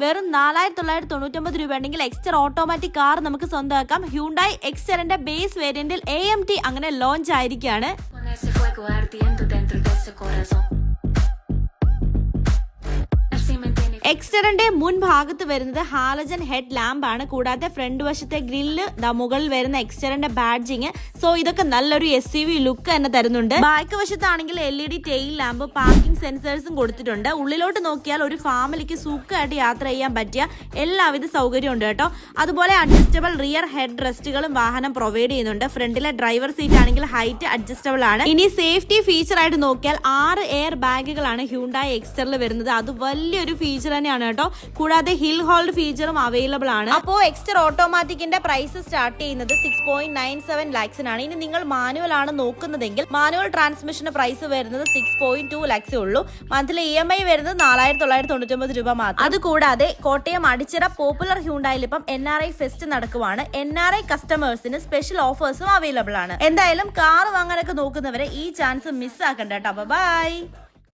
വെറും നാലായിരത്തി തൊള്ളായിരത്തി തൊണ്ണൂറ്റൊമ്പത് രൂപ ഉണ്ടെങ്കിൽ എക്സ്റ്റർ ഓട്ടോമാറ്റിക് കാർ നമുക്ക് സ്വന്തമാക്കാം ഹ്യൂണ്ടായി എക്സ്റ്ററിന്റെ ബേസ് വേരിയന്റിൽ എ എം ടി അങ്ങനെ ലോഞ്ച് ആയിരിക്കുകയാണ് എക്സ്റ്ററിന്റെ മുൻ ഭാഗത്ത് വരുന്നത് ഹാലജൻ ഹെഡ് ലാമ്പ് ആണ്. കൂടാതെ ഫ്രണ്ട് വശത്തെ ഗ്രില്ല് മുകളിൽ വരുന്ന എക്സ്റ്ററിന്റെ ബാഡ്ജിങ് സോ ഇതൊക്കെ നല്ലൊരു എസ് യു വി ലുക്ക് തന്നെ തരുന്നുണ്ട്. Back വശത്താണെങ്കിൽ L E D tail lamp parking സെൻസേഴ്സും കൊടുത്തിട്ടുണ്ട്. ഉള്ളിലോട്ട് നോക്കിയാൽ ഒരു ഫാമിലിക്ക് സുഖമായിട്ട് യാത്ര ചെയ്യാൻ പറ്റിയ എല്ലാവിധ സൗകര്യം ഉണ്ട് കേട്ടോ. അതുപോലെ അഡ്ജസ്റ്റബിൾ റിയർ ഹെഡ് റെസ്റ്റുകളും വാഹനം പ്രൊവൈഡ് ചെയ്യുന്നുണ്ട്. ഫ്രണ്ടിലെ ഡ്രൈവർ സീറ്റ് ആണെങ്കിൽ ഹൈറ്റ് അഡ്ജസ്റ്റബിൾ ആണ്. ഇനി സേഫ്റ്റി ഫീച്ചർ ആയിട്ട് നോക്കിയാൽ ആറ് എയർ ബാഗുകളാണ് ഹ്യൂണ്ടായി എക്സ്റ്ററിൽ വരുന്നത്. അത് വലിയൊരു ഫീച്ചർ തന്നെയാണ് കേട്ടോ. കൂടാതെ ഹിൽ ഹോൾഡ് ഫീച്ചറും അവൈലബിൾ ആണ്. അപ്പോ എക്സ്റ്റർ ഓട്ടോമാറ്റിക്കിന്റെ പ്രൈസ് സ്റ്റാർട്ട് ചെയ്യുന്നത് സിക്സ് പോയിന്റ് നയൻ സെവൻ ലാക്സിനാണ് ഇനി നിങ്ങൾ മാനുവൽ ആണ് നോക്കുന്നതെങ്കിൽ മാനുവൽ ട്രാൻസ്മിഷന്റെ പ്രൈസ് വരുന്നത് സിക്സ് പോയിന്റ് ടു ലാക്സേ ഉള്ളൂ. മന്ത്ലി ഇ എം ഐ വരുന്നത് നാലായിരത്തി തൊള്ളായിരത്തി തൊണ്ണൂറ്റൊമ്പത് രൂപ മാത്രം. അതുകൂടാതെ കോട്ടയം അടിച്ചിറ പോപ്പുലർ ഹ്യൂണ്ടായിൽ ഇപ്പം എൻ ആർ ഐ ഫെസ്റ്റ് നടക്കുവാണ്. എൻ ആർ ഐ കസ്റ്റമേഴ്സിന് സ്പെഷ്യൽ ഓഫേഴ്സും അവൈലബിൾ ആണ്. എന്തായാലും കാർ വാങ്ങാനൊക്കെ നോക്കുന്നവരെ ഈ ചാൻസ് മിസ് ആക്കണ്ട കേട്ടോ. ബൈ